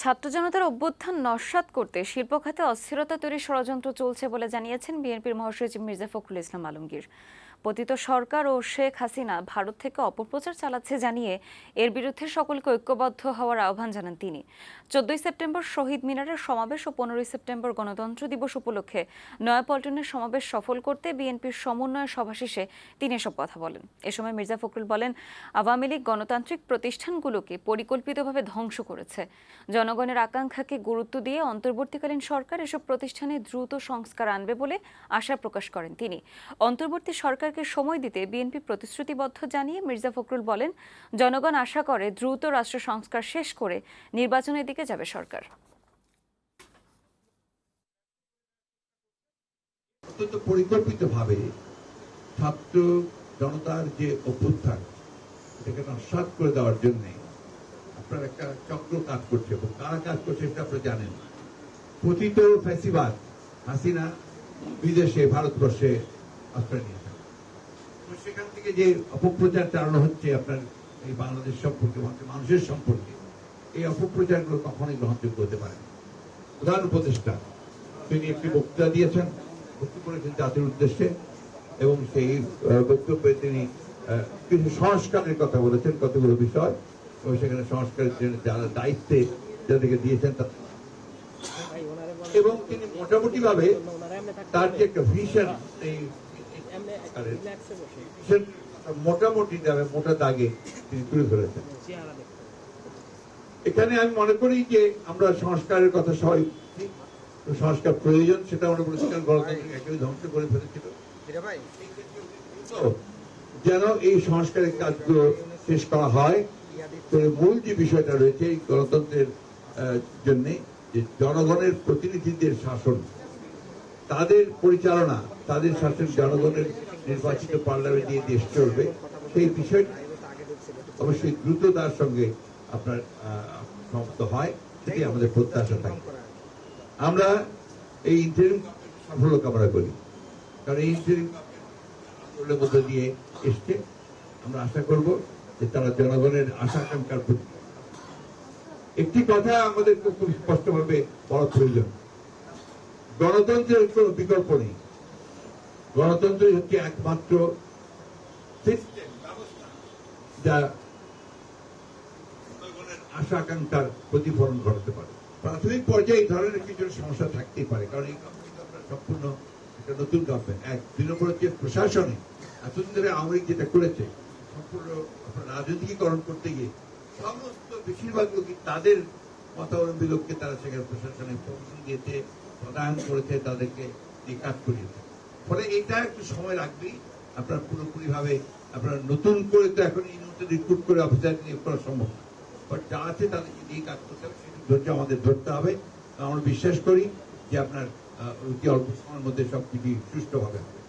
ছাত্র জনতার অভ্যুত্থান নস্যাৎ করতে শিল্প খাতে অস্থিরতা তৈরির ষড়যন্ত্র চলছে বলে জানিয়েছেন বিএনপির মহাসচিব মির্জা ফখরুল ইসলাম আলমগীর। পতিত সরকার ও শেখ হাসিনা ভারত থেকে অপপ্রচার চালাচ্ছে জানিয়ে এর বিরুদ্ধে সকলকে ঐক্যবদ্ধ হওয়ার আহ্বান জানান তিনি। চোদ্দই সেপ্টেম্বর শহীদ মিনারের সমাবেশ ও পনেরোই সেপ্টেম্বর গণতন্ত্র দিবস উপলক্ষে নয়াপল্টনের সমাবেশ সফল করতে বিএনপির সমন্বয় সভা শেষে তিনি এসব কথা বলেন। এ সময় মির্জা ফখরুল বলেন, আওয়ামী লীগ গণতান্ত্রিক প্রতিষ্ঠানগুলোকে পরিকল্পিতভাবে ধ্বংস করেছে। জনগণের আকাঙ্ক্ষাকে গুরুত্ব দিয়ে অন্তর্বর্তীকালীন সরকার এসব প্রতিষ্ঠানে দ্রুত সংস্কার আনবে বলে আশা প্রকাশ করেন তিনি। অন্তর্বর্তী সরকারকে সময় দিতে বিএনপি প্রতিশ্রুতিবদ্ধ জানিয়ে মির্জা ফখরুল বলেন, জনগণ আশা করে দ্রুত রাষ্ট্র সংস্কার শেষ করে নির্বাচনের দিকে যাবে সরকার। অত্যন্ত পরিকল্পিতভাবে ছাত্র জনতার যে অভ্যুত্থান, এটাকে নস্বাত করে দেওয়ার জন্য আপনার একটা চক্র কাজ করছে এবং কারা কাজ করছে সেটা আপনারা জানেন। পতিত ফ্যাসিবাদ হাসিনা বিদেশে, ভারতবর্ষে নিয়েছেন। এবং সেখান থেকে যে অপপ্রচার চালানো হচ্ছে আপনার এই বাংলাদেশ সম্পর্কে মানুষের সম্পর্কে, এই অপপ্রচারগুলো কখনোই গ্রহণযোগ্য হতে পারে প্রধান উপদেষ্টা, তিনি একটি বক্তৃতা দিয়েছেন, বক্তব্য করেছেন জাতির উদ্দেশ্যে, এবং সেই বক্তব্যে তিনি কিছু সংস্কারের কথা বলেছেন, কতগুলো বিষয়। এবং সেখানে সংস্কারের জন্য যারা দায়িত্বে যাদেরকে দিয়েছেন তা- এবং তিনি মোটামুটি ভাবে তার যে একটা ভিশন এই মোটামুটি যাবে মোটা দাগে তিনি তুলে ধরেছেন। এখানে আমি মনে করি যে আমরা সংস্কারের কথা সবাই সংস্কার প্রয়োজন সেটা আমরা গণতান্ত্রিক একেবারে ধ্বংস করে ফেলেছিল। যেন এই সংস্কারের কাজগুলো শেষ করা হয়। মূল যে বিষয়টা রয়েছে এই গণতন্ত্রের জন্য যে জনগণের প্রতিনিধিদের শাসন, তাদের পরিচালনা, তাদের শাসন জনগণের নির্বাচিত পার্লামেন্ট দিয়ে দেশ চলবে, সেই বিষয়টা অবশ্যই দ্রুততার সঙ্গে আপনার সমাপ্ত হয় সেটি আমাদের প্রত্যাশা থাকে। আমরা এই ইন্টারিম সাফল্য কামনা করি, কারণ এই ইন্টারিম মধ্য দিয়ে এসছে, আমরা আশা করব যে তারা জনগণের আশা আকাঙ্ক্ষার প্রতি একটি কথা আমাদের খুব স্পষ্টভাবে বলা প্রয়োজন। গণতন্ত্রের কোনো বিকল্প নেই। গণতন্ত্রই হচ্ছে একমাত্র যা আশা আকাঙ্ক্ষার প্রতিফলন ঘটাতে পারে। প্রাথমিক পর্যায়ে এই ধরনের কিছু সমস্যা থাকতেই পারে, কারণ এই সম্পূর্ণ একটা নতুন গভর্নমেন্ট এক, দুই প্রশাসনে এতদিন ধরে আওয়ামী যেটা করেছে সম্পূর্ণ রাজনীতিকরণ করতে গিয়ে সমস্ত বেশিরভাগ লোকই তাদের মতাবলম্বী লোককে তারা সেখানে প্রশাসনে পৌঁছে দিয়েছে, প্রদান করেছে, তাদেরকে দিয়ে কাজ করিয়েছে। ফলে এটা একটু সময় লাগবেই। আপনার পুরোপুরি ভাবে আপনার নতুন করে তো এখন এই মুহূর্তে রিক্রুট করে অফিসার নিয়োগ করা সম্ভব বাট যা আছে তাদেরকে দিয়ে কাজ করতে হবে, সেটা ধৈর্য আমাদের ধরতে হবে। আমরা বিশ্বাস করি যে আপনার অতি অল্প সময়ের মধ্যে সবকিছু সুষ্ঠুভাবে হবে।